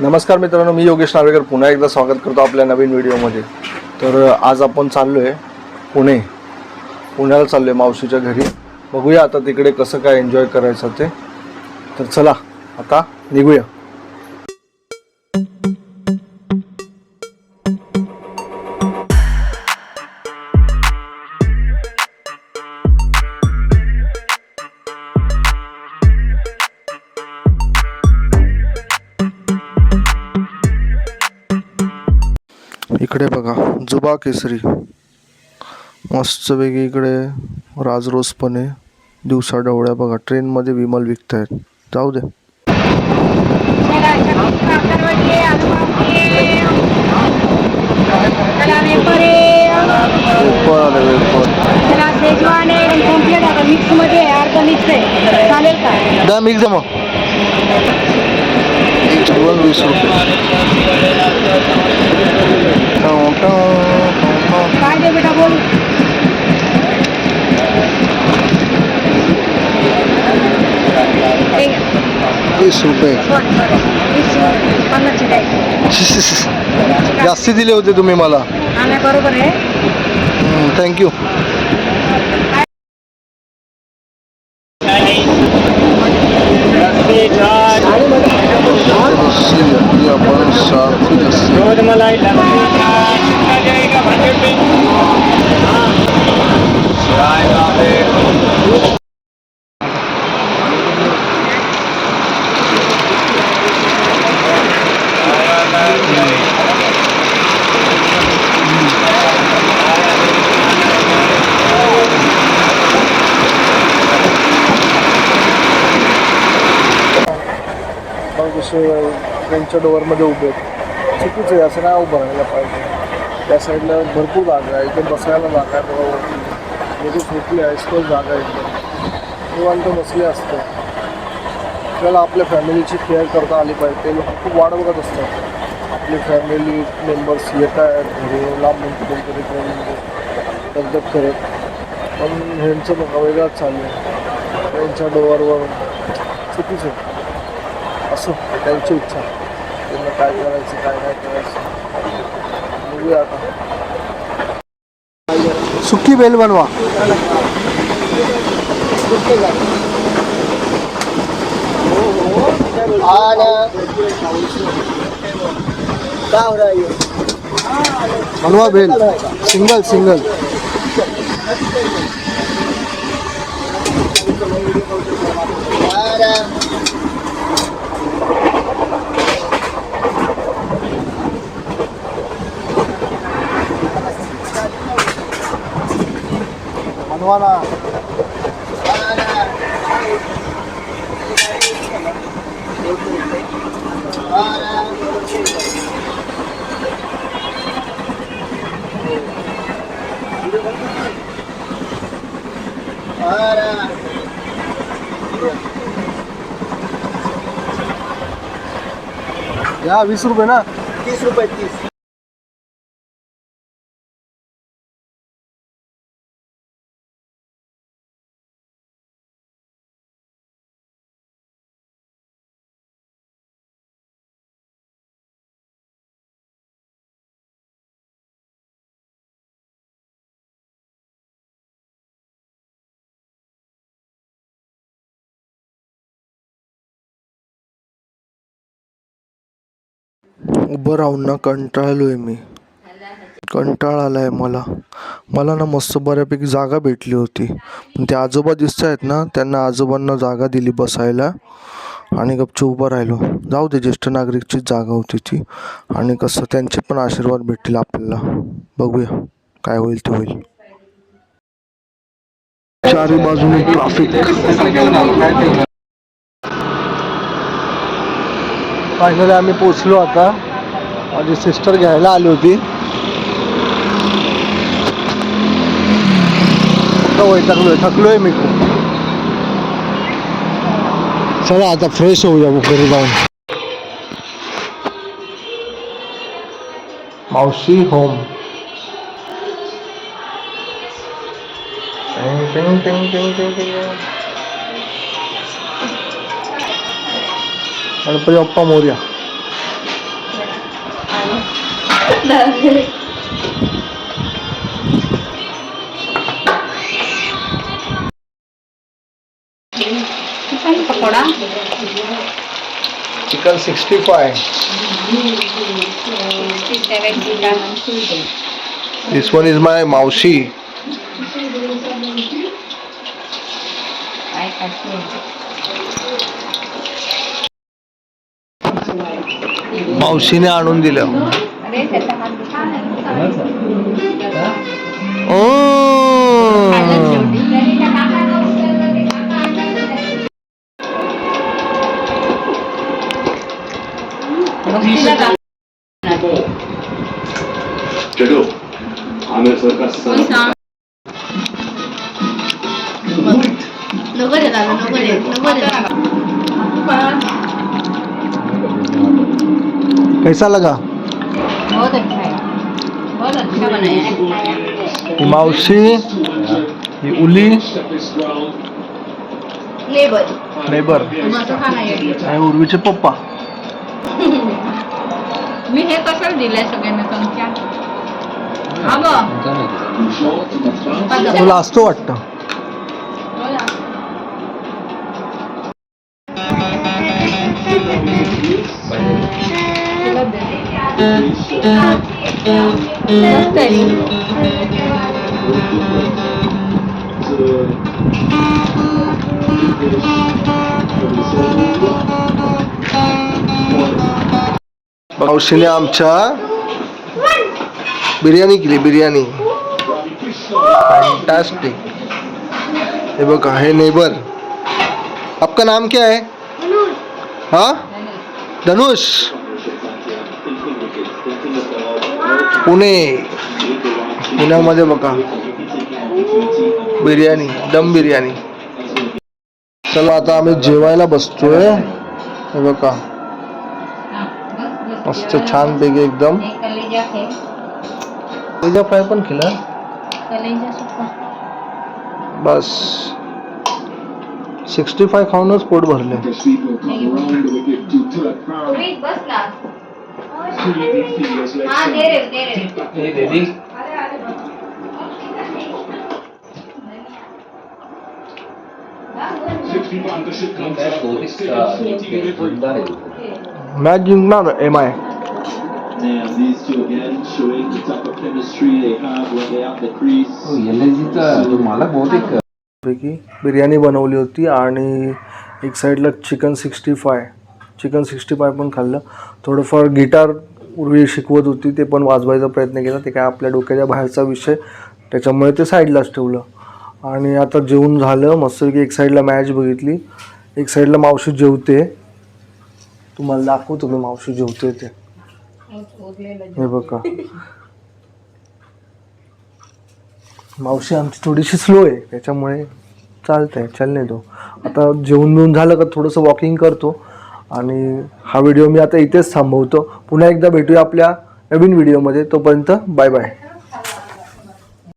नमस्कार मित्रांनो मी योगेश नार्वेकर पुन्हा एकदा स्वागत करतो आपल्या नवीन व्हिडिओमध्ये. तर आज आपण चाललो आहे पुणे. पुण्याला चाललो आहे मावशीच्या घरी. बघूया आता तिकडे कसं काय एन्जॉय करायचं ते. तर चला आता निघूया. इकडे बघा जुबा केसरी. मस्तपैकी इकडे राजरोस पण आहे दिवसा डवळ्या बघा ट्रेनमध्ये विमल विकतायत. जाऊ दे. मिक्स मिक्स द्या मिक्स द्या मग. वीस रुपये. टाव, टाव, टाव, टाव. काय दे बेटा बोल। रुपये. जास्ती दिले होते तुम्ही मला. बरोबर आहे. थँक्यू असे त्यांच्या डोअरमध्ये उभे आहेत. चुकीचं आहे असं नाही उभं राहायला पाहिजे. त्या साईडला भरपूर जागा आहे. इथे बसायला जागा आहे बरोबर म्हणजे खोकली आहे हायस्कूल जागा आहे एकदम. निवांत बसले असतं. आपल्याला आपल्या फॅमिलीची केअर करता आली पाहिजे. ते लोक खूप वाढ बघत असतात. आपली फॅमिली मेंबर्स येत आहेत. घरी लांबून कुठेतरी कोण दगदग करत पण ह्यांचं बघा वेगळंच चालू आहे. त्यांच्या डोअरवर चुकीचं आहे. असो. त्यांची इच्छा. त्यांना काय करायचं काय नाही करायचं. बघूया आता. सुकी बेल बनवा. बनवा बेल. Single single. बनवा ना या वीस रुपये ना तीस रुपये तीस उभं राहून ना कंटाळलोय मी. कंटाळा आलाय मला. मला ना मस्त बऱ्यापैकी जागा भेटली होती. पण ते आजोबा दिसत आहेत ना त्यांना आजोबांना जागा दिली बसायला. आणि गपचूप उभं राहिलो. जाऊ दे ज्येष्ठ नागरिकचीच जागा होती ती. आणि कसं त्यांचे पण आशीर्वाद भेटतील आपल्याला. बघूया काय होईल ते होईल. चारी बाजूने ट्राफिक फायनली आम्ही पोचलो आता. माझी सिस्टर घ्यायला आली होती थकलोय थकलोय मी खूप चला आता फ्रेश होऊया मग घरी जाऊन मावशी home Ganpati Bappa Morya Chicken pakora? Chicken sixty five. This one is my मावशी. काय मावशीने आणून दिलं. ओ. चलो आमिर का कोण सांग? नको रे दादा नको रे नको रे कैसा लगा बहुत अच्छा ही मावशी ही उली. नेबर आणि उर्वीचे पप्पा. मी हे कसं दिलंय सगळ्यांना तुमच्या तुला असतो वाटतं. मस्त आहे. मावशीने आमच्या बिर्याणी केली बिर्याणी. हे बघा हे नेबर आपका नाम क्या है? हाँ? धनुष. पुणे। पुण्यामध्ये बघा. बिर्याणी, दम बिर्याणी. चला, आता आम्ही जेवायला बसतोय. बघा. मस्त छान पैकी एकदम. कलेजा फ्राय पण केला. बस. सिक्स्टी फाय खाऊनच पोट भरले. मैं ज़िंदा है एम आई बिरयानी बनवली होती एक साइडला chicken sixty five chicken sixty five पण थोडंफार गिटार पूर्वी शिकवत होती ते पण वाजवायचा प्रयत्न केला. ते काय आपल्या डोक्याच्या बाहेरचा विषय. त्याच्यामुळे ते साईडलाच ठेवलं. आणि आता जेवून झालं. मस्तपैकी एक साईडला मॅच बघितली. एक साईडला मावशी जेवते. तुम्हाला दाखवतो मी मावशी जेवते ते. हे बघा. मावशी आमची थोडीशी स्लो आहे. त्याच्यामुळे चालतंय. चालणे तो आता जेवण बिवून झालं का थोडंसं वॉकिंग करतो. आणि हा व्हिडिओ मी आता इथेच थांबवतो. पुन्हा एकदा भेटूया आपल्या नवीन व्हिडिओमध्ये तोपर्यंत बाय बाय.